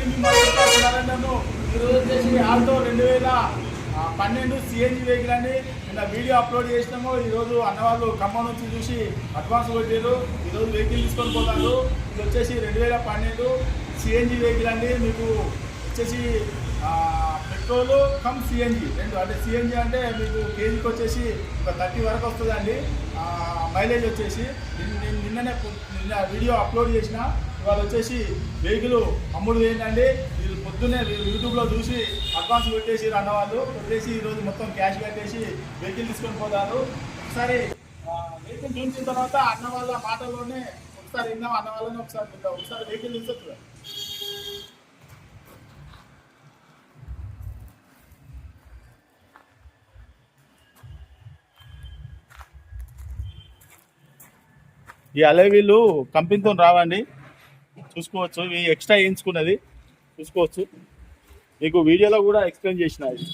నేను ఈరోజు వచ్చేసి ఆల్టో రెండు వేల పన్నెండు సిఎన్జి వెహికల్ అని నిన్న వీడియో అప్లోడ్ చేసినాము. ఈరోజు అన్నవాళ్ళు ఖమ్మం నుంచి చూసి అడ్వాన్స్ కొట్టారు ఈరోజు వెహికల్ తీసుకొని పోతారు. ఇది వచ్చేసి రెండు వేల పన్నెండు సిఎన్జి వెహికల్ అండి. మీకు వచ్చేసి పెట్రోలు కమ్ సిఎన్జి రెండు అంటే సిఎన్జి అంటే మీకు కేజీకి వచ్చేసి ఒక థర్టీ వరకు వస్తుందండి. మైలేజ్ వచ్చేసి. నేను నిన్ననే నిన్న వీడియో అప్లోడ్ చేసిన ఇవాళ వచ్చేసి వెహికల్ అమ్ముడు ఏంటండి వీళ్ళు పొద్దున్నే వీళ్ళు యూట్యూబ్లో చూసి అడ్వాన్స్ పెట్టేసి అన్నవాళ్ళు. పెట్టేసి ఈరోజు మొత్తం క్యాష్ కట్టేసి వెహికల్ తీసుకొని పోతారు. ఒకసారి వెహికల్ చూసిన తర్వాత అన్న వాళ్ళ మాటల్లోనే ఒకసారి విన్నాం అన్న వాళ్ళని ఒకసారి వింటాం ఒకసారి వెహికల్ తీసుకొచ్చు ఈ అలే వీళ్ళు కంపెనీతో రావండి. చూసుకోవచ్చు. ఇవి ఎక్స్ట్రా వేయించుకున్నది. చూసుకోవచ్చు. మీకు వీడియోలో కూడా ఎక్స్ప్లెయిన్ చేసిన ఇది.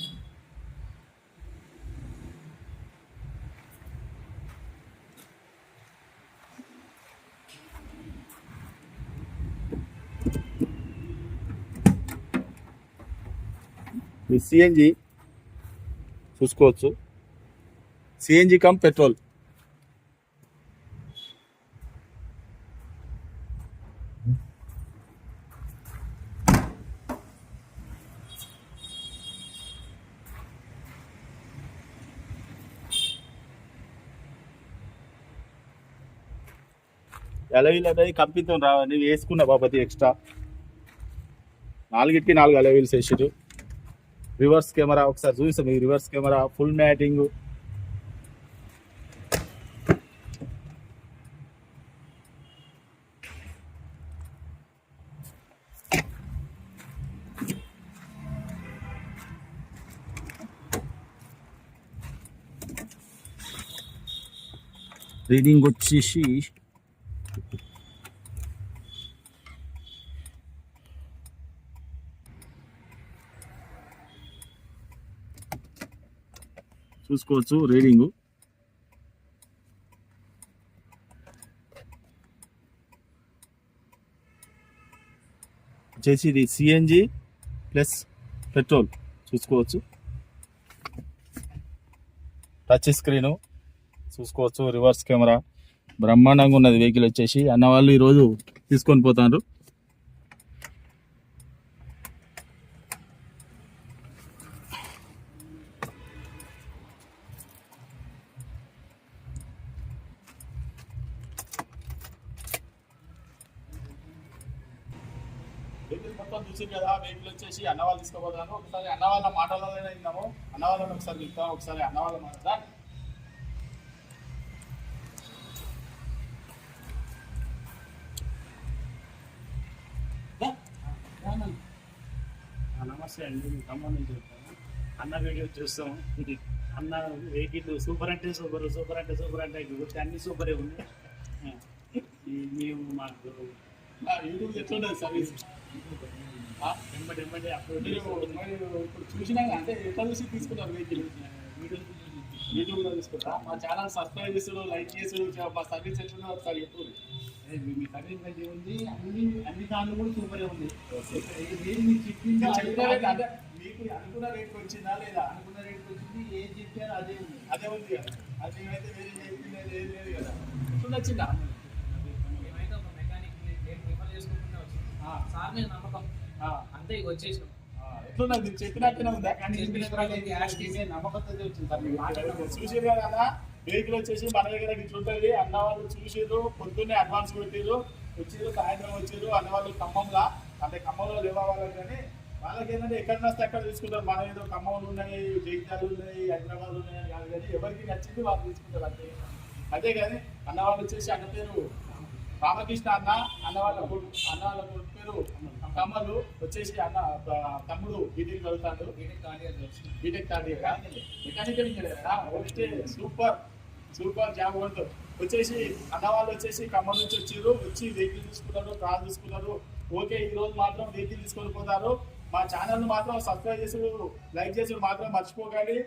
ఇది సిఎన్జి చూసుకోవచ్చు. సిఎన్జి కమ్ పెట్రోల్ అలవీల్ అనేది కంపెనీతో రావండి వేసుకున్న బాపతి ఎక్స్ట్రా నాలుగిటికి నాలుగు అలవీల్స్ వేసారు రివర్స్ కెమెరా ఒకసారి చూపిస్తాం. ఈ reverse camera full matting. Reading వచ్చేసి చూసుకోవచ్చు రీడింగు. వచ్చేసి ఇది సిఎన్జి ప్లస్ పెట్రోల్ చూసుకోవచ్చు. టచ్ స్క్రీను చూసుకోవచ్చు రివర్స్ కెమెరా. బ్రహ్మాండంగా ఉన్నది వెహికల్ వచ్చేసి. అన్న వాళ్ళు ఈరోజు తీసుకొని పోతారు మొత్తం చూసి కదా వెహికల్ వచ్చేసి అన్న వాళ్ళు తీసుకోపోతాను ఒకసారి అన్న వాళ్ళ మాటలలోనే విన్నాము అన్న వాళ్ళని ఒకసారి చెప్తాం ఒకసారి అన్న వాళ్ళ మాట నమస్తే అండి నేను ఖమ్మం నుంచి చెప్తాను. అన్న వీడియో చూస్తాం. అన్న వెహికల్ సూపర్ అంటే సూపర్ సూపర్ అంటే సూపర్ అంటే గుర్తు అన్ని సూపరే ఉన్నాయి. మేము మాకు ఎట్లుంటుంది సర్వీస్ ఆ? వెంబడి మీరు మరి ఇప్పుడు చూసినా అంటే ఎట్లా చూసి తీసుకున్నారు వెహికల్ యూట్యూబ్లో తీసుకుంటా మా ఛానల్ సబ్స్క్రైబ్ చేసుడు లైక్ చేసుడు మా సర్వీస్ ఎట్లుందో ఒకసారి చెప్పు మీ సర్వీస్ మంచిగా ఉంది అన్ని అన్ని దాంట్లో కూడా సూపరే ఉంది మీరు అదే మీకు అనుకున్న రేట్ వచ్చిందా లేదా అనుకున్న రేట్ వచ్చింది ఏం చెప్పారు అదే ఉంది అదే ఉంది కదా అది మేమైతే వేరే చెప్పింది లేదు కదా ఎప్పుడు నచ్చిందా మేమైతే ఒక మెకానిక్ నేను చేసుకుంటాం సార్ మీద నమ్మకం. ఆ, అంతే ఇక ఎట్లున్నది? మీరు చెప్పినట్టునే ఉందా? కానీ నమ్మకంతో వచ్చింది చూసారు కదా వెహికల్ వచ్చేసి మన దగ్గర ఇట్లా ఉంటుంది అన్న వాళ్ళు చూసారు పొద్దున్నే అడ్వాన్స్ పెట్టారు వచ్చారు సాయంత్రం వచ్చారు అన్న వాళ్ళు ఖమ్మంలా. అంటే ఖమ్మంలో లేవా వాళ్ళకి కానీ వాళ్ళకి ఏంటంటే ఎక్కడ నస్తే అక్కడ తీసుకుంటారు. మన ఏదో ఖమ్మంలు ఉన్నాయి జగిత్యాలు ఉన్నాయి హైదరాబాద్ ఉన్నాయి కాదు కానీ ఎవరికి నచ్చింది వాళ్ళు తీసుకుంటారు అంతే. అదే కానీ అన్న వాళ్ళు వచ్చేసి అన్న పేరు రామకృష్ణ అన్న అన్న వాళ్ళ అన్న వాళ్ళ పేరు కమ్మలు వచ్చేసి అన్న తమ్ముడు బీటెక్ చదువుతాడు. BTech third year mechanical engineer okay super. Super job కొడుతుంది వచ్చేసి అన్న వాళ్ళు వచ్చేసి ఖమ్మం నుంచి వచ్చారు. వచ్చి వెహికల్ తీసుకున్నారు కార్ తీసుకున్నారు. ఓకే ఈ రోజు మాత్రం వెహికల్ తీసుకొని పోతారు. మా ఛానల్ మాత్రం సబ్స్క్రైబ్ చేసి లైక్ చేసి మాత్రం మర్చిపోకండి.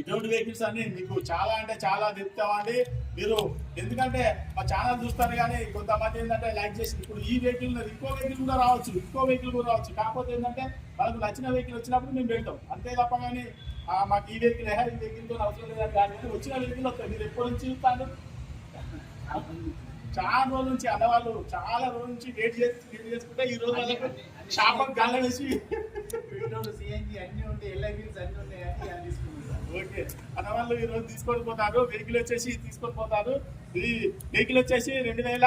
ఇటువంటి వెహికల్స్ అన్ని మీకు చాలా అంటే చాలా చెప్తామండి మీరు ఎందుకంటే మా ఛానల్ చూస్తారు కానీ కొంతమంది ఏంటంటే లైక్ చేసి ఇప్పుడు ఈ వెహికల్ ఇంకో వెహికల్ కూడా రావచ్చు ఇంకో వెహికల్ కూడా రావచ్చు. కాకపోతే ఏంటంటే వాళ్ళకి నచ్చిన వెహికల్ వచ్చినప్పుడు మేము వెళ్తాం. అంతే తప్ప కానీ మాకు ఈ వెహికల్ ఏ ఈ వెహికల్ అవసరం లేదని కానీ వచ్చిన వెహికల్ వస్తాయి. మీరు ఎప్పటి నుంచి చూస్తాను చాలా రోజుల నుంచి అన్నవాళ్ళు చాలా రోజుల నుంచి వెయిట్ చేసి వెయిట్ చేసుకుంటే ఈ రోజు షాప్ గల్ల వేసి అన్ని ఉంటాయి. ఎల్ఐబీస్ అన్ని ఉన్నాయి అని ఓకే. అన్నవాళ్ళు ఈరోజు తీసుకొని పోతారు వెహికల్ వచ్చేసి తీసుకొని పోతారు ఇది వెహికల్ వచ్చేసి రెండు వేల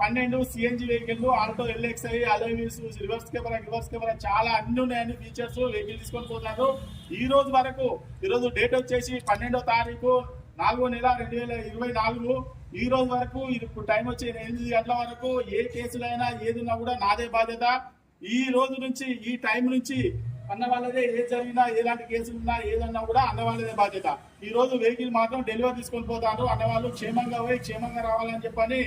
పన్నెండు CNG vehicle Alto LXI alloy wheels reverse camera reverse camera చాలా అన్ని ఉన్నాయని ఫీచర్స్ వెహికల్ తీసుకొని పోతారు ఈ రోజు వరకు ఈరోజు డేట్ వచ్చేసి పన్నెండో తారీఖు నాలుగో నెల రెండు వేల ఇరవై నాలుగు. ఈ రోజు వరకు ఇది ఇప్పుడు టైం వచ్చి ఎనిమిది గంటల వరకు ఏ కేసులైనా ఏదున్నా కూడా నాదే బాధ్యత. ఈ రోజు నుంచి ఈ టైం నుంచి అన్న వాళ్ళదే ఏది జరిగినా ఎలాంటి కేసులు ఉన్నా ఏదన్నా కూడా అన్న వాళ్ళదే బాధ్యత. ఈ రోజు వెహికల్ మాత్రం డెలివరీ తీసుకొని పోతారు. అన్న వాళ్ళు క్షేమంగా పోయి క్షేమంగా రావాలని చెప్పని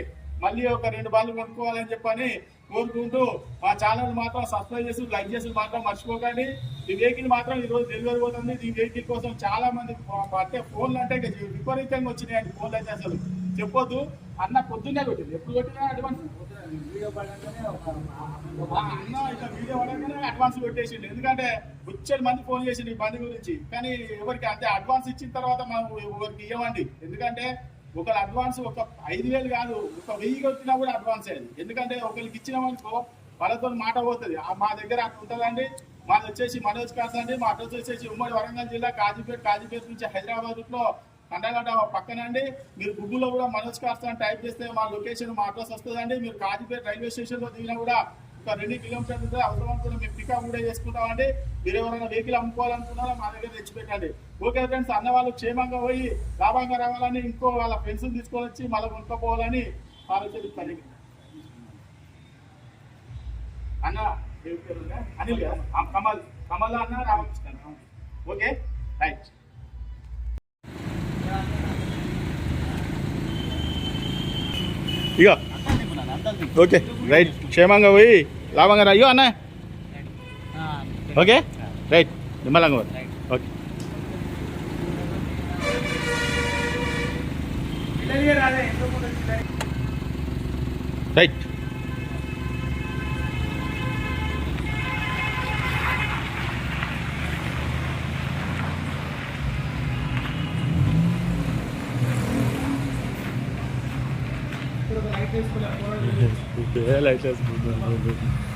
మళ్ళీ ఒక రెండు బాళ్ళు కొనుక్కోవాలని చెప్పని కోరుకుంటూ మా ఛానల్ మాత్రం సబ్స్క్రైబ్ చేసి లైక్ చేసి మాత్రం మర్చిపోకండి. ఈ వెహికల్ మాత్రం ఈ రోజు డెలివరీ పోతుంది. ఈ వెహికల్ కోసం చాలా మంది అంటే ఫోన్లు అంటే విపరీతంగా వచ్చినాయండి ఫోన్లు అయితే అసలు. చెప్పొద్దు. అన్న పొద్దున్నే కొట్టింది ఎప్పుడు కొట్టినా అడ్వాన్స్. అన్న వీడియో అడ్వాన్స్ పెట్టేసిండు ఎందుకంటే వచ్చేది మంది ఫోన్ చేసిండు ఈ బండి గురించి. కానీ ఎవరికి అంటే అడ్వాన్స్ ఇచ్చిన తర్వాత మనం ఎవరికి ఇవ్వమండి ఎందుకంటే ఒకరు అడ్వాన్స్ ఒక ఐదు వేలు కాదు ఒక వెయ్యి కొట్టినా కూడా అడ్వాన్స్ అయ్యింది ఎందుకంటే ఒకరికి ఇచ్చినామనుకో వాళ్ళతో మాట పోతుంది. మా దగ్గర అట్లా ఉంటుందండి. మాది వచ్చేసి మనోజ్ కాస్ అండి. మా అడ్రస్ వచ్చేసి ఉమ్మడి వరంగల్ జిల్లా కాజీపేట కాజీపేట నుంచి హైదరాబాద్ అంతేకాదు పక్కన పక్కనండి. మీరు గూగుల్లో కూడా మనోజ్ కార్స్ అని టైప్ చేస్తే మా లొకేషన్ మా అడ్రస్ వస్తుందండి. మీరు కాజీపేట రైల్వే స్టేషన్లో దిగినా కూడా ఒక రెండు కిలోమీటర్లు అవసరం అనుకున్న మేము పికప్ కూడా చేసుకుంటామండి. మీరు ఎవరైనా వెహికల్ అమ్ముకోవాలనుకున్నారో మా దగ్గర తెచ్చిపెట్టండి ఓకే ఫ్రెండ్స్ అన్న వాళ్ళు క్షేమంగా పోయి లాభంగా రావాలని ఇంకో వాళ్ళ ఫ్రెండ్స్ తీసుకొని వచ్చి మళ్ళీ కొనుక్కోపోవాలని ఆలోచన అన్న అనిల్ కమల్ కమల్ అన్న రామకృష్ణ ఓకే ఓకే రైట్. ఇక ఓకే రైట్ క్షేమంగా పోయి లాభంగా రా అయ్యో అన్న ఓకే రైట్ నిమ్మలంగా పోయి. ఓకే రైట్ లైట్ వేసుకున్నా